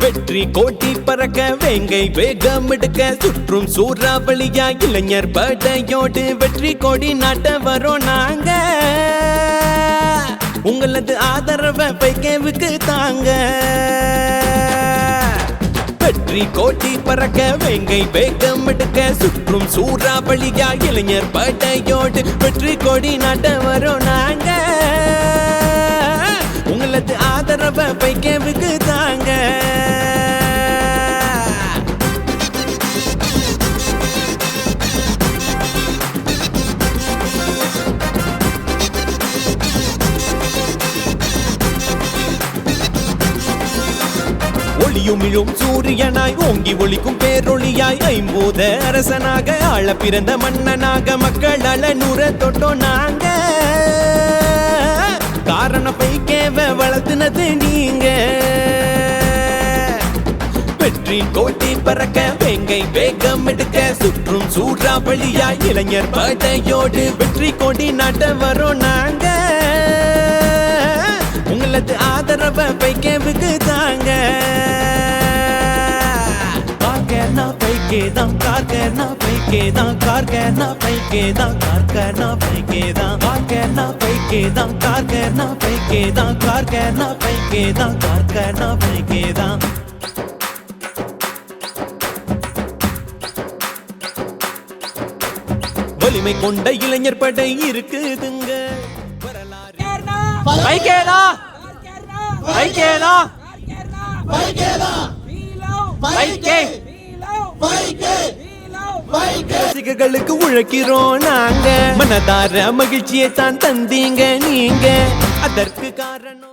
வெற்றி கோட்டி பறக்க வேங்கை வேகம் எடுக்க சுற்றும் சூறாவளியா இளைஞர் படையோடு வெற்றி கோடி நாட்ட வரோம் நாங்க. உங்களது ஆதரவை பைக்கேவுக்கு தாங்க. வெற்றி கோட்டி பறக்க வேங்கை வேகம் எடுக்க சுற்றும் சூறாவளியா இளைஞர் படையோடு வெற்றி கோடி நாட்ட வரோம் நாங்க. உங்களது ஆதரவை பைக்கேவுக்கு ஒளியுமிழும் சூரியனாய் ஓங்கி ஒளிக்கும் பேரொளியாய் ஐம்போத அரசனாக ஆள பிறந்த மன்னனாக மக்கள் அலனுற தொட்டோம் நாங்க. காரண பைக்கேவ வளர்த்துனது நீங்க. வெற்றி கோட்டி பறக்க வேங்கை வேகம் எடுக்க சுற்றும் சூறாவளியாய் இளைஞர் படையோடு வெற்றி கொடி நாட்ட வரோம் நாங்க. உங்களது ஆதரவை பைக்கேவுக்கு தாங்க. பைக்கேதான் கார்கனா பைக்கேதான் கார்கனா பைக்கேதான் கார்கனா பைக்கேதான் கார்கனா பைக்கேதான் கார்கனா பைக்கேதான் கார்கனா பைக்கேதான் கார்கனா பைக்கேதான். வலிமை கொண்ட இளைஞர் படை இருக்குதுங்க. வரலாறு பைக்கேதா? பைக்கேதா? பைக்கே. ரசிகர்களுக்கு உழைக்கிறோம் நாங்க. மனதார மகிழ்ச்சியை தான் தந்தீங்க நீங்க. அதற்கு காரணம்